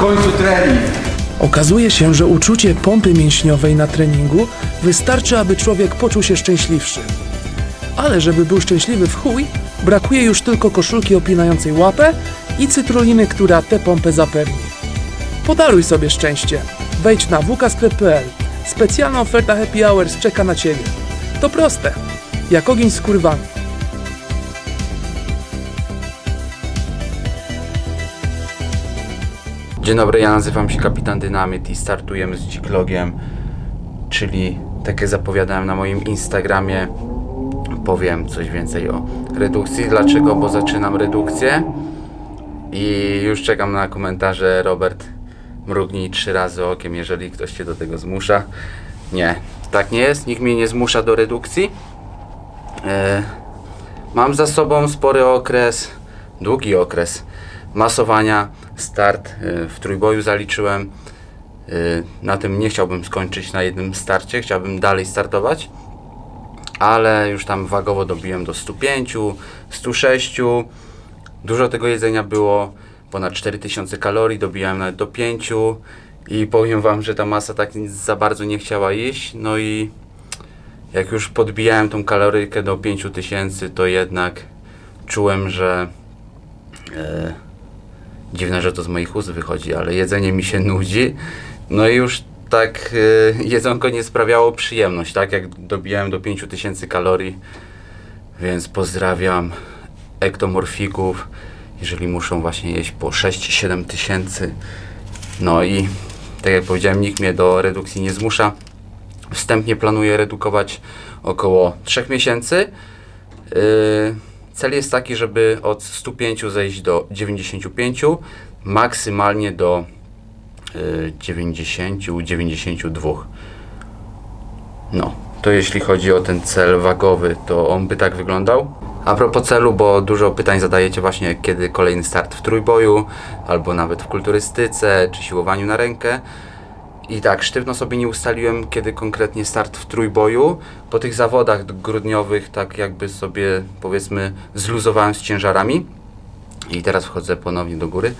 końcu trening. Okazuje się, że uczucie pompy mięśniowej na treningu wystarczy, aby człowiek poczuł się szczęśliwszy. Ale żeby był szczęśliwy w chuj, brakuje już tylko koszulki opinającej łapę i cytruliny, która tę pompę zapewni. Podaruj sobie szczęście. Wejdź na wkasklep.pl. Specjalna oferta Happy Hours czeka na Ciebie. To proste. Jak ogień z kurwami. Dzień dobry, ja nazywam się Kapitan Dynamit i startujemy z Dziklogiem, czyli tak jak zapowiadałem na moim Instagramie, powiem coś więcej o redukcji. Dlaczego? Bo zaczynam redukcję i już czekam na komentarze. Robert, mrugnij trzy razy okiem, jeżeli ktoś cię do tego zmusza. Nie, tak nie jest, nikt mnie nie zmusza do redukcji. E, Mam za sobą spory okres, długi okres masowania. Start y, w trójboju zaliczyłem. Y, Na tym nie chciałbym skończyć na jednym starcie, chciałbym dalej startować, ale już tam wagowo dobiłem do 105, 106. Dużo tego jedzenia było, ponad 4000 kalorii, dobijałem nawet do 5 i powiem Wam, że ta masa tak za bardzo nie chciała iść. No i jak już podbijałem tą kalorykę do 5000, to jednak czułem, że e, dziwne, że to z moich ust wychodzi, ale jedzenie mi się nudzi. No i już tak e, jedzonko nie sprawiało przyjemność, tak jak dobijałem do 5000 kalorii. Więc pozdrawiam ektomorfików, jeżeli muszą właśnie jeść po 6-7 tysięcy. No i tak jak powiedziałem, nikt mnie do redukcji nie zmusza. Wstępnie planuję redukować około 3 miesięcy. Yy, cel jest taki, żeby od 105 zejść do 95, maksymalnie do yy, 90-92. No, to jeśli chodzi o ten cel wagowy, to on by tak wyglądał. A propos celu, bo dużo pytań zadajecie właśnie, kiedy kolejny start w trójboju, albo nawet w kulturystyce, czy siłowaniu na rękę. I tak, sztywno sobie nie ustaliłem, kiedy konkretnie start w trójboju. Po tych zawodach grudniowych, tak jakby sobie powiedzmy zluzowałem z ciężarami. I teraz wchodzę ponownie do góry.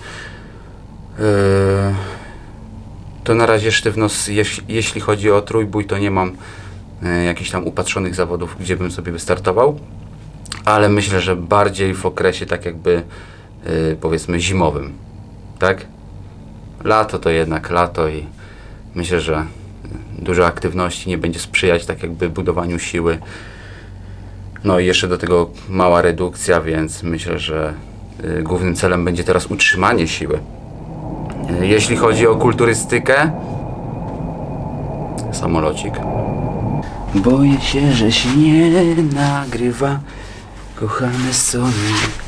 Yy, to na razie sztywno, jeśli chodzi o trójbój, to nie mam e, jakichś tam upatrzonych zawodów, gdzie bym sobie wystartował. Ale myślę, że bardziej w okresie tak jakby e, powiedzmy zimowym. Tak? Lato to jednak lato i myślę, że dużo aktywności nie będzie sprzyjać tak jakby budowaniu siły. No i jeszcze do tego mała redukcja, więc myślę, że y, głównym celem będzie teraz utrzymanie siły. Y, Jeśli chodzi o kulturystykę, samolocik. Boję się, że się nie nagrywa. Kochane Sony,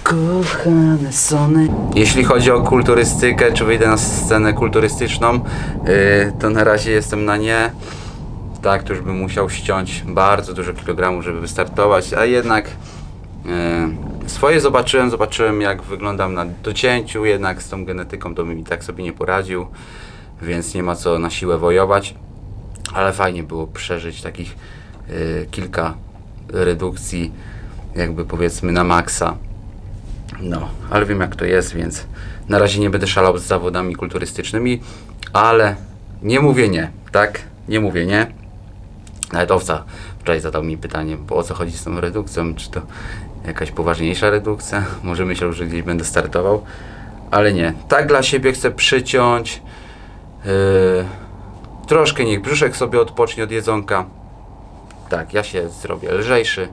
kochane Sony. Jeśli chodzi o kulturystykę, czy wyjdę na scenę kulturystyczną, yy, to na razie jestem na nie. Tak, to już bym musiał ściąć bardzo dużo kilogramów, żeby wystartować, a jednak yy, swoje zobaczyłem, zobaczyłem jak wyglądam na docięciu, jednak z tą genetyką to bym i tak sobie nie poradził, więc nie ma co na siłę wojować ale fajnie było przeżyć takich y, kilka redukcji, jakby powiedzmy na maksa. No, ale wiem jak to jest, więc na razie nie będę szalał z zawodami kulturystycznymi, ale nie mówię nie, tak? Nie mówię nie. Nawet owca wczoraj zadał mi pytanie, bo o co chodzi z tą redukcją, czy to jakaś poważniejsza redukcja? Może myślał, że gdzieś będę startował, ale nie. Tak dla siebie chcę przyciąć. Yy, Troszkę niech brzuszek sobie odpocznie od jedzonka. Tak, ja się zrobię lżejszy.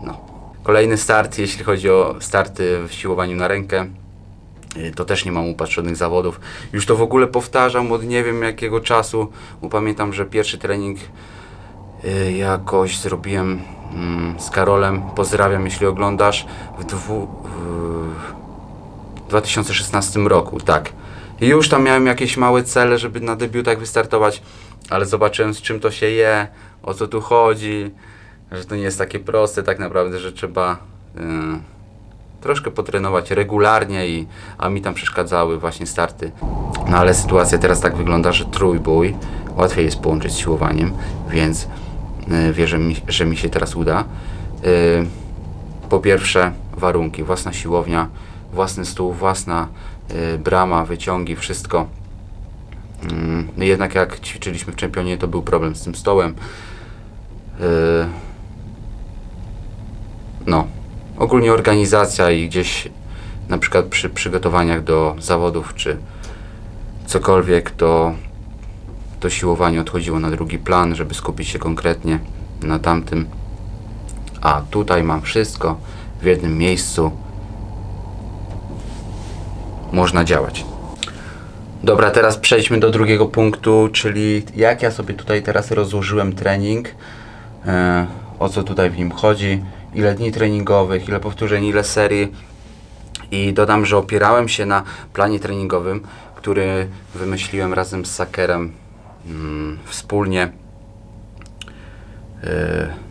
No. Kolejny start, jeśli chodzi o starty w siłowaniu na rękę. y, To też nie mam upatrzonych zawodów. Już to w ogóle powtarzam od nie wiem jakiego czasu. Upamiętam, że pierwszy trening y, jakoś zrobiłem mm, z Karolem. Pozdrawiam, jeśli oglądasz. W, dwu, w 2016 roku, tak. I już tam miałem jakieś małe cele, żeby na debiutach wystartować, ale zobaczyłem z czym to się je, o co tu chodzi, że to nie jest takie proste tak naprawdę, że trzeba y, troszkę potrenować regularnie, i, a mi tam przeszkadzały właśnie starty. No ale sytuacja teraz tak wygląda, że trójbój łatwiej jest połączyć z siłowaniem, więc y, wierzę, mi, że mi się teraz uda. Y, po pierwsze warunki, własna siłownia, własny stół, własna y, brama, wyciągi, wszystko. No jednak jak ćwiczyliśmy w czempionie, to był problem z tym stołem. Y, no, ogólnie organizacja i gdzieś na przykład przy przygotowaniach do zawodów czy cokolwiek, to to siłowanie odchodziło na drugi plan, żeby skupić się konkretnie na tamtym. A tutaj mam wszystko w jednym miejscu. Można działać. Dobra, teraz przejdźmy do drugiego punktu, czyli jak ja sobie tutaj teraz rozłożyłem trening, e, o co tutaj w nim chodzi, ile dni treningowych, ile powtórzeń, ile serii. I dodam, że opierałem się na planie treningowym, który wymyśliłem razem z Sakerem mm, wspólnie yy,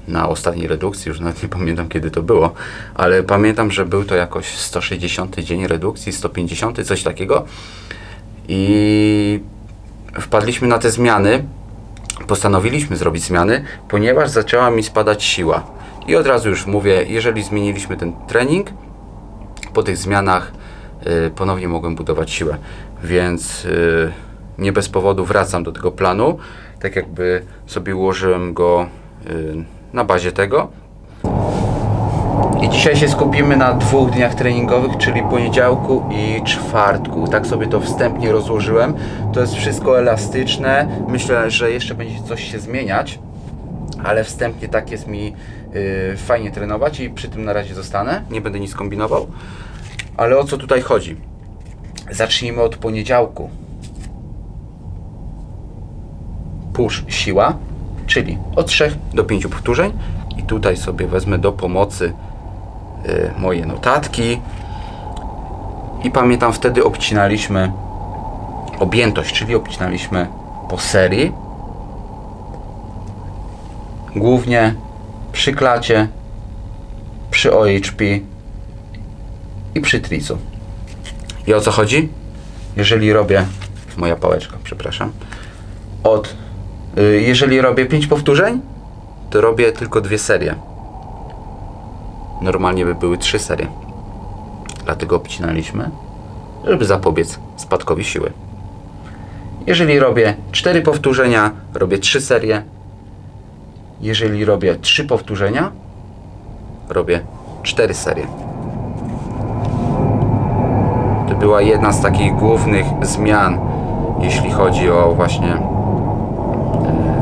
na ostatniej redukcji, już nawet nie pamiętam kiedy to było, ale pamiętam, że był to jakoś 160 dzień redukcji, 150, coś takiego. I wpadliśmy na te zmiany, postanowiliśmy zrobić zmiany, ponieważ zaczęła mi spadać siła. I od razu już mówię, jeżeli zmieniliśmy ten trening, po tych zmianach y, ponownie mogłem budować siłę. Więc y, nie bez powodu wracam do tego planu. Tak jakby sobie ułożyłem go y, na bazie tego. I dzisiaj się skupimy na dwóch dniach treningowych, czyli poniedziałku i czwartku. Tak sobie to wstępnie rozłożyłem. To jest wszystko elastyczne. Myślę, że jeszcze będzie coś się zmieniać, ale wstępnie tak jest mi y, fajnie trenować i przy tym na razie zostanę. Nie będę nic kombinował. Ale o co tutaj chodzi? Zacznijmy od poniedziałku. Push siła, czyli od 3 do 5 powtórzeń. I tutaj sobie wezmę do pomocy y, moje notatki. I pamiętam, wtedy obcinaliśmy objętość, czyli obcinaliśmy po serii. Głównie przy klacie, przy OHP i przy tricu. I o co chodzi? Jeżeli robię, moja pałeczka, przepraszam, od, y, jeżeli robię 5 powtórzeń, to robię tylko dwie serie. Normalnie by były trzy serie. Dlatego obcinaliśmy, żeby zapobiec spadkowi siły. Jeżeli robię 4 powtórzenia, robię 3 serie. Jeżeli robię 3 powtórzenia, robię 4 serie. To była jedna z takich głównych zmian, jeśli chodzi o właśnie e,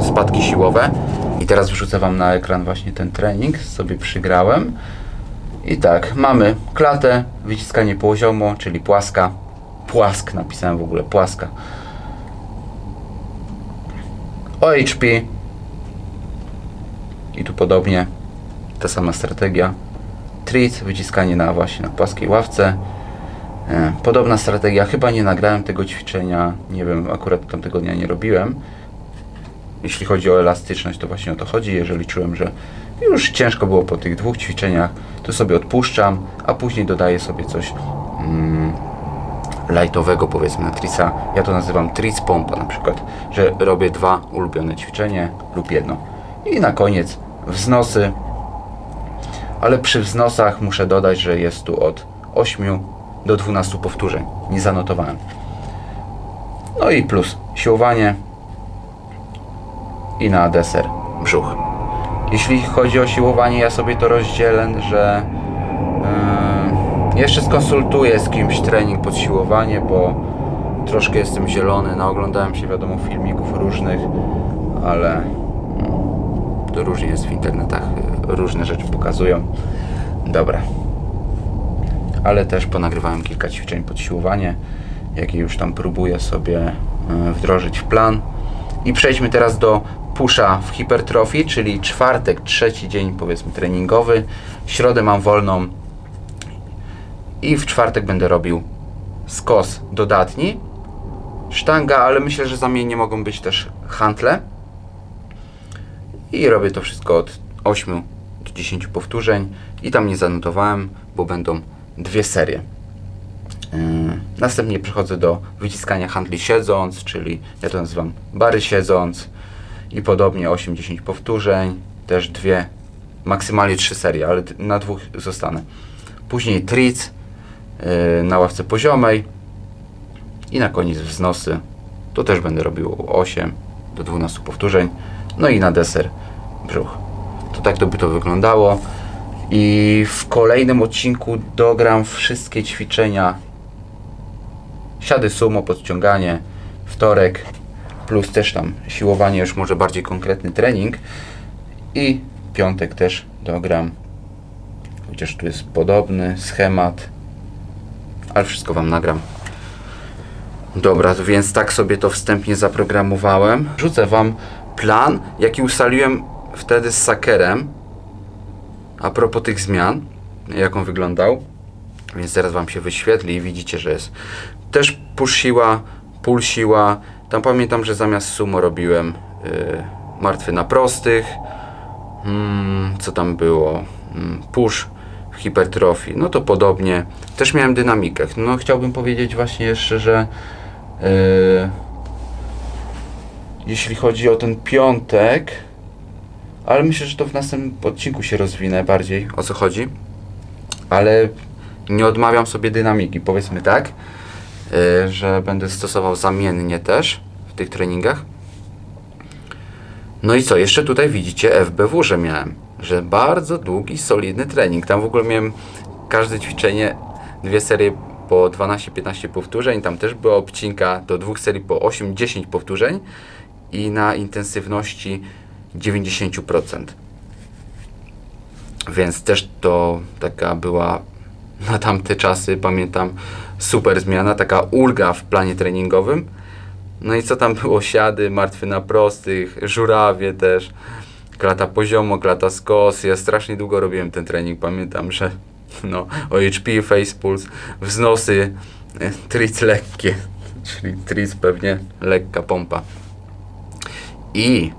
spadki siłowe. I teraz wrzucę Wam na ekran właśnie ten trening, sobie przygrałem. I tak, mamy klatę, wyciskanie poziomo, czyli płaska. Płask napisałem w ogóle, płaska. OHP. I tu podobnie, ta sama strategia. Treat, wyciskanie na właśnie na płaskiej ławce. E, Podobna strategia, chyba nie nagrałem tego ćwiczenia, nie wiem, akurat tamtego dnia nie robiłem. Jeśli chodzi o elastyczność, to właśnie o to chodzi. Jeżeli czułem, że już ciężko było po tych dwóch ćwiczeniach, to sobie odpuszczam, a później dodaję sobie coś mm, lightowego, powiedzmy na trica. Ja to nazywam tric pompa na przykład, że robię dwa ulubione ćwiczenie lub jedno. I na koniec wznosy, ale przy wznosach muszę dodać, że jest tu od 8 do 12 powtórzeń. Nie zanotowałem. No i plus siłowanie i na deser brzuch. Jeśli chodzi o siłowanie, ja sobie to rozdzielę, że yy, jeszcze skonsultuję z kimś trening pod siłowanie, bo troszkę jestem zielony, naoglądałem się wiadomo filmików różnych, ale różnie jest w internetach, różne rzeczy pokazują. Dobra. Ale też ponagrywałem kilka ćwiczeń pod siłowanie, jakie już tam próbuję sobie y, wdrożyć w plan. I przejdźmy teraz do pusza w hipertrofii, czyli czwartek, trzeci dzień powiedzmy treningowy. Środę mam wolną i w czwartek będę robił skos dodatni. Sztanga, ale myślę, że zamiennie mogą być też hantle. I robię to wszystko od 8 do 10 powtórzeń i tam nie zanotowałem, bo będą dwie serie. Yy, Następnie przechodzę do wyciskania handli siedząc, czyli ja to nazywam bary siedząc i podobnie 8-10 powtórzeń, też dwie, maksymalnie trzy serie, ale na dwóch zostanę. Później tric, yy, na ławce poziomej i na koniec wznosy. Tu też będę robił 8 do 12 powtórzeń. No i na deser brzuch. To tak to by to wyglądało. I w kolejnym odcinku dogram wszystkie ćwiczenia. Siady sumo, podciąganie, wtorek, plus też tam siłowanie, już może bardziej konkretny trening. I piątek też dogram. Chociaż tu jest podobny schemat, ale wszystko Wam nagram. Dobra, więc tak sobie to wstępnie zaprogramowałem. Rzucę Wam plan, jaki ustaliłem wtedy z Sakerem. A propos tych zmian, jak on wyglądał. Więc teraz Wam się wyświetli i widzicie, że jest też push siła, pull siła. Tam pamiętam, że zamiast sumo robiłem yy, martwy na prostych. Mm, co tam było? Mm, push w hipertrofii. No to podobnie. Też miałem dynamikę. No chciałbym powiedzieć właśnie jeszcze, że yy, jeśli chodzi o ten piątek, ale myślę, że to w następnym odcinku się rozwinę bardziej, o co chodzi. Ale nie odmawiam sobie dynamiki, powiedzmy tak, yy, że będę stosował zamiennie też w tych treningach. No i co, jeszcze tutaj widzicie FBW, że miałem, że bardzo długi, solidny trening. Tam w ogóle miałem każde ćwiczenie, dwie serie po 12-15 powtórzeń, tam też była obcinka do dwóch serii po 8-10 powtórzeń i na intensywności 90%. Więc też to taka była na tamte czasy, pamiętam, super zmiana, taka ulga w planie treningowym. No i co tam było? Siady, martwy na prostych, żurawie też, klata poziomo, klata skos. Ja strasznie długo robiłem ten trening. Pamiętam, że no, OHP, face pulse, wznosy, e, tric lekkie, czyli tric pewnie lekka pompa. I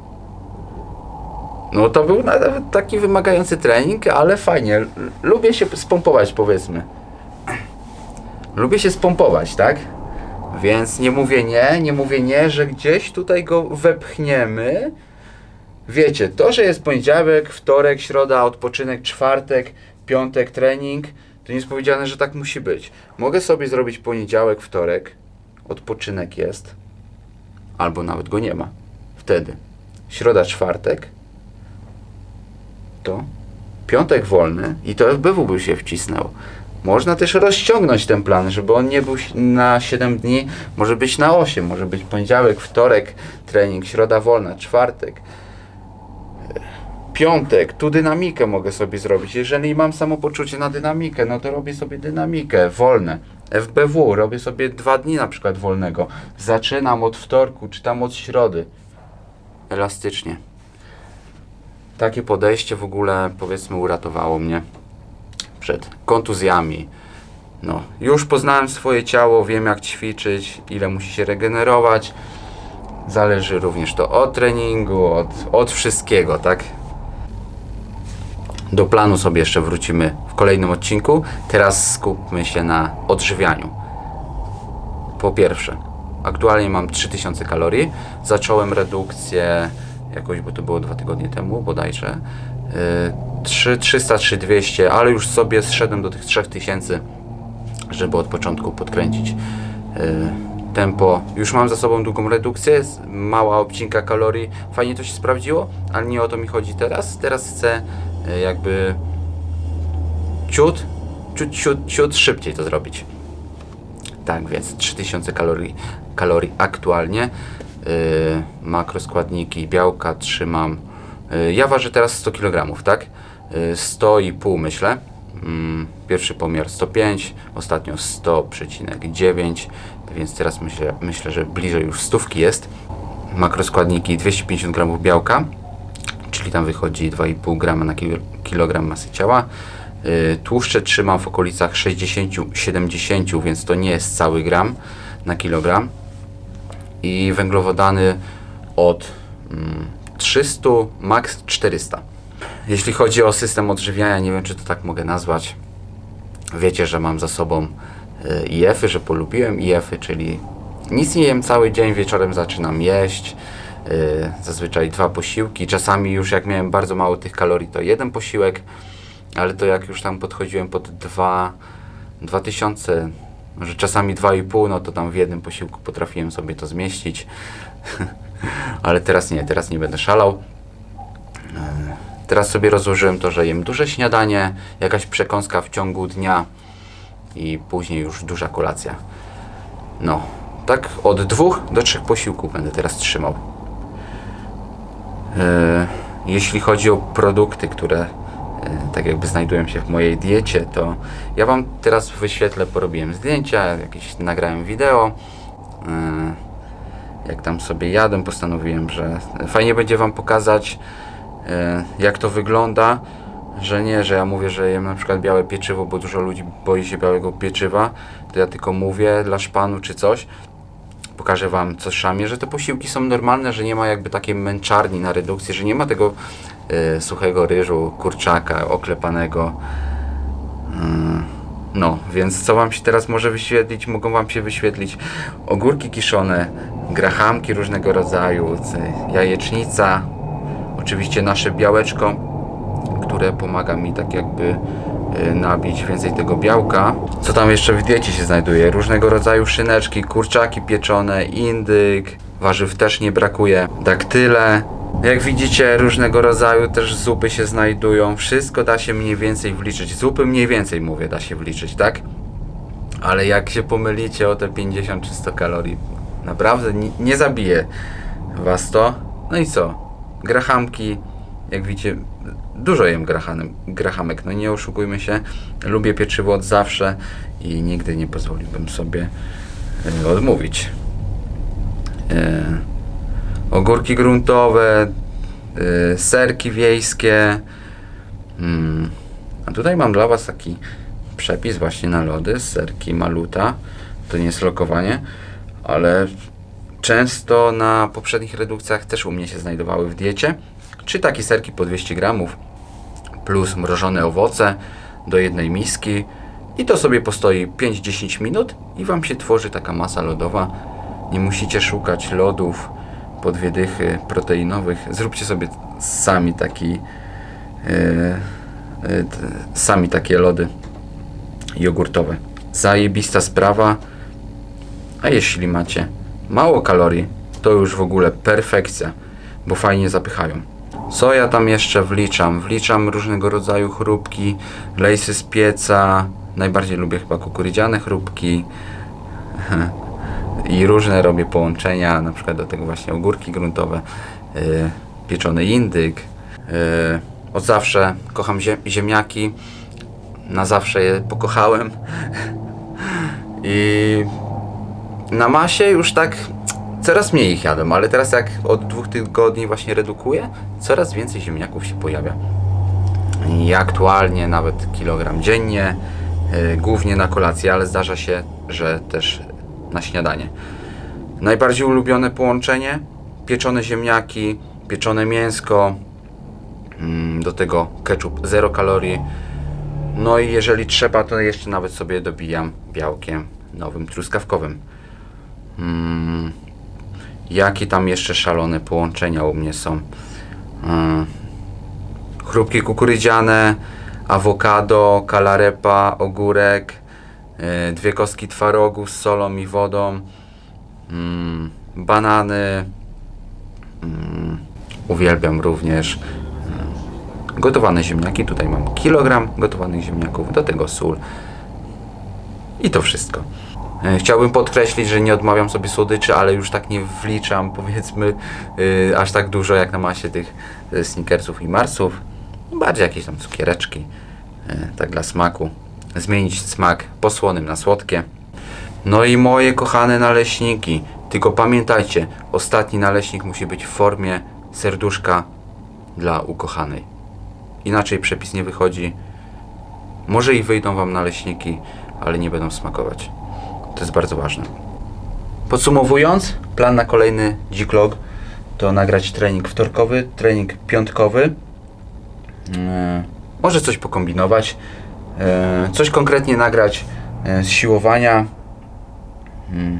no to był nawet taki wymagający trening, ale fajnie. Lubię się spompować, powiedzmy. Lubię się spompować, tak? Więc nie mówię nie, nie mówię nie, że gdzieś tutaj go wepchniemy. Wiecie, to, że jest poniedziałek, wtorek, środa, odpoczynek, czwartek, piątek, trening, to nie jest powiedziane, że tak musi być. Mogę sobie zrobić poniedziałek, wtorek, odpoczynek jest, albo nawet go nie ma. Wtedy środa, czwartek, to piątek wolny i to FBW by się wcisnął. Można też rozciągnąć ten plan, żeby on nie był na 7 dni, może być na 8, może być poniedziałek, wtorek trening, środa wolna, czwartek, piątek, tu dynamikę mogę sobie zrobić. Jeżeli mam samopoczucie na dynamikę, no to robię sobie dynamikę, wolne. FBW, robię sobie dwa dni na przykład wolnego. Zaczynam od wtorku, czy tam od środy. Elastycznie. Takie podejście w ogóle powiedzmy uratowało mnie przed kontuzjami. No, już poznałem swoje ciało, wiem jak ćwiczyć, ile musi się regenerować. Zależy również to od treningu, od, od wszystkiego, tak? Do planu sobie jeszcze wrócimy w kolejnym odcinku. Teraz skupmy się na odżywianiu. Po pierwsze, aktualnie mam 3000 kalorii. Zacząłem redukcję jakoś, bo to było dwa tygodnie temu bodajże. Yy, 3, 300, 3200, ale już sobie zszedłem do tych 3000, żeby od początku podkręcić yy, tempo. Już mam za sobą długą redukcję, mała obcinka kalorii. Fajnie to się sprawdziło, ale nie o to mi chodzi teraz. Teraz chcę yy, jakby ciut, ciut, ciut, ciut szybciej to zrobić. Tak, więc 3000 kalorii, kalorii aktualnie. Yy, makroskładniki białka trzymam. Yy, ja ważę teraz 100 kg, tak? Yy, 100,5 myślę. Mm, pierwszy pomiar 105, ostatnio 100,9, więc teraz myślę, myślę, że bliżej już stówki jest. Makroskładniki 250 g białka, czyli tam wychodzi 2,5 g na kilo- kilogram masy ciała. Yy, Tłuszcze trzymam w okolicach 60-70, więc to nie jest cały gram na kilogram. I węglowodany od mm, 300, max 400. Jeśli chodzi o system odżywiania, nie wiem czy to tak mogę nazwać. Wiecie, że mam za sobą y, IF-y, że polubiłem IF-y, czyli nic nie jem cały dzień, wieczorem zaczynam jeść. y, Zazwyczaj dwa posiłki. Czasami już jak miałem bardzo mało tych kalorii, to jeden posiłek, ale to jak już tam podchodziłem pod dwa, 2000, może czasami 2,5, no to tam w jednym posiłku potrafiłem sobie to zmieścić. Ale teraz nie, teraz nie będę szalał. E, Teraz sobie rozłożyłem to, że jem duże śniadanie, jakaś przekąska w ciągu dnia i później już duża kolacja. No, tak od dwóch do trzech posiłków będę teraz trzymał. E, Jeśli chodzi o produkty, które tak jakby znajdują się w mojej diecie, to ja Wam teraz wyświetlę, porobiłem zdjęcia, jakieś nagrałem wideo. E, Jak tam sobie jadę, postanowiłem, że fajnie będzie Wam pokazać, e, jak to wygląda. Że nie, że ja mówię, że jem na przykład białe pieczywo, bo dużo ludzi boi się białego pieczywa, to ja tylko mówię dla szpanu czy coś, pokażę Wam co szamie, że te posiłki są normalne, że nie ma jakby takiej męczarni na redukcję, że nie ma tego e, suchego ryżu, kurczaka oklepanego. Mm, No, więc co Wam się teraz może wyświetlić? Mogą Wam się wyświetlić ogórki kiszone, grahamki różnego rodzaju, jajecznica, oczywiście nasze białeczko, które pomaga mi tak jakby nabić więcej tego białka. Co tam jeszcze w diecie się znajduje? Różnego rodzaju szyneczki, kurczaki pieczone, indyk, warzyw też nie brakuje, daktyle. Jak widzicie, różnego rodzaju też zupy się znajdują. Wszystko da się mniej więcej wliczyć. Zupy mniej więcej mówię, da się wliczyć, tak? Ale jak się pomylicie o te 50 czy 100 kalorii, naprawdę nie, nie zabije was to. No i co? Grahamki, jak widzicie, dużo jem grahanem, grahamek, no nie oszukujmy się. Lubię pieczywo od zawsze i nigdy nie pozwoliłbym sobie e, odmówić. E, ogórki gruntowe, e, serki wiejskie. Mm. A tutaj mam dla Was taki przepis właśnie na lody, serki maluta. To nie jest lokowanie, ale często na poprzednich redukcjach też u mnie się znajdowały w diecie. Czy takie serki po 200 gramów plus mrożone owoce do jednej miski i to sobie postoi 5-10 minut i Wam się tworzy taka masa lodowa. Nie musicie szukać lodów po dwie dychy proteinowych. Zróbcie sobie sami taki yy, yy, sami takie lody jogurtowe. Zajebista sprawa. A jeśli macie mało kalorii, to już w ogóle perfekcja, bo fajnie zapychają. Co ja tam jeszcze wliczam? Wliczam różnego rodzaju chrupki, lejsy z pieca. Najbardziej lubię chyba kukurydziane chrupki. I różne robię połączenia, na przykład do tego właśnie ogórki gruntowe, yy, pieczony indyk. Yy, od zawsze kocham ziem- ziemniaki. Na zawsze je pokochałem. I na masie już tak coraz mniej ich jadłem, ale teraz jak od dwóch tygodni właśnie redukuję, coraz więcej ziemniaków się pojawia. I aktualnie nawet kilogram dziennie, yy, głównie na kolację, ale zdarza się, że też na śniadanie. Najbardziej ulubione połączenie: pieczone ziemniaki, pieczone mięsko, mm, do tego ketchup 0 kalorii. No i jeżeli trzeba, to jeszcze nawet sobie dobijam białkiem nowym truskawkowym. Mm, jakie tam jeszcze szalone połączenia u mnie są? Mm, chrupki kukurydziane, awokado, kalarepa, ogórek, y, dwie kostki twarogu z solą i wodą, mm, banany. Mm, uwielbiam również gotowane ziemniaki. Tutaj mam kilogram gotowanych ziemniaków, do tego sól. I to wszystko. E, Chciałbym podkreślić, że nie odmawiam sobie słodyczy, ale już tak nie wliczam, powiedzmy, yy, aż tak dużo jak na masie tych y, snickersów i marsów. Bardziej jakieś tam cukiereczki, yy, tak dla smaku. Zmienić smak po słonym na słodkie. No i moje kochane naleśniki. Tylko pamiętajcie, ostatni naleśnik musi być w formie serduszka dla ukochanej. Inaczej przepis nie wychodzi. Może i wyjdą Wam naleśniki, ale nie będą smakować. To jest bardzo ważne. Podsumowując, plan na kolejny dziklog to nagrać trening wtorkowy, trening piątkowy. Yy, może coś pokombinować. Yy, coś konkretnie nagrać yy, z siłowania. Yy.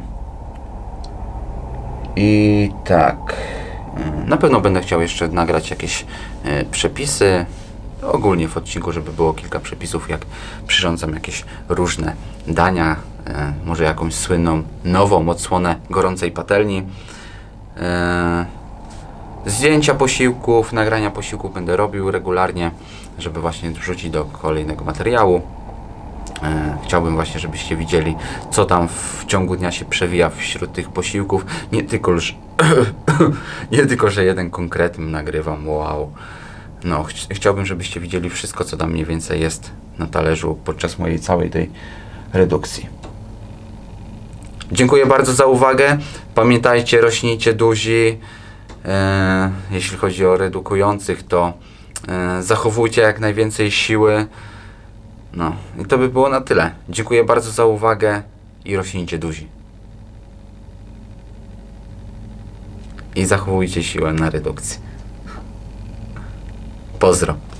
I tak. Na pewno będę chciał jeszcze nagrać jakieś przepisy, ogólnie w odcinku, żeby było kilka przepisów, jak przyrządzam jakieś różne dania, może jakąś słynną, nową odsłonę gorącej patelni. E, zdjęcia posiłków, nagrania posiłków będę robił regularnie, żeby właśnie wrzucić do kolejnego materiału. E, Chciałbym właśnie, żebyście widzieli, co tam w ciągu dnia się przewija wśród tych posiłków. Nie tylko, że, nie tylko, że jeden konkretny nagrywam, wow. No, ch- chciałbym, żebyście widzieli wszystko, co tam mniej więcej jest na talerzu podczas mojej całej tej redukcji. Dziękuję bardzo za uwagę. Pamiętajcie, rośnijcie duzi. E, jeśli chodzi o redukujących, to e, zachowujcie jak najwięcej siły. No i to by było na tyle. Dziękuję bardzo za uwagę i rośnijcie duzi. I zachowujcie siłę na redukcji. Pozdro.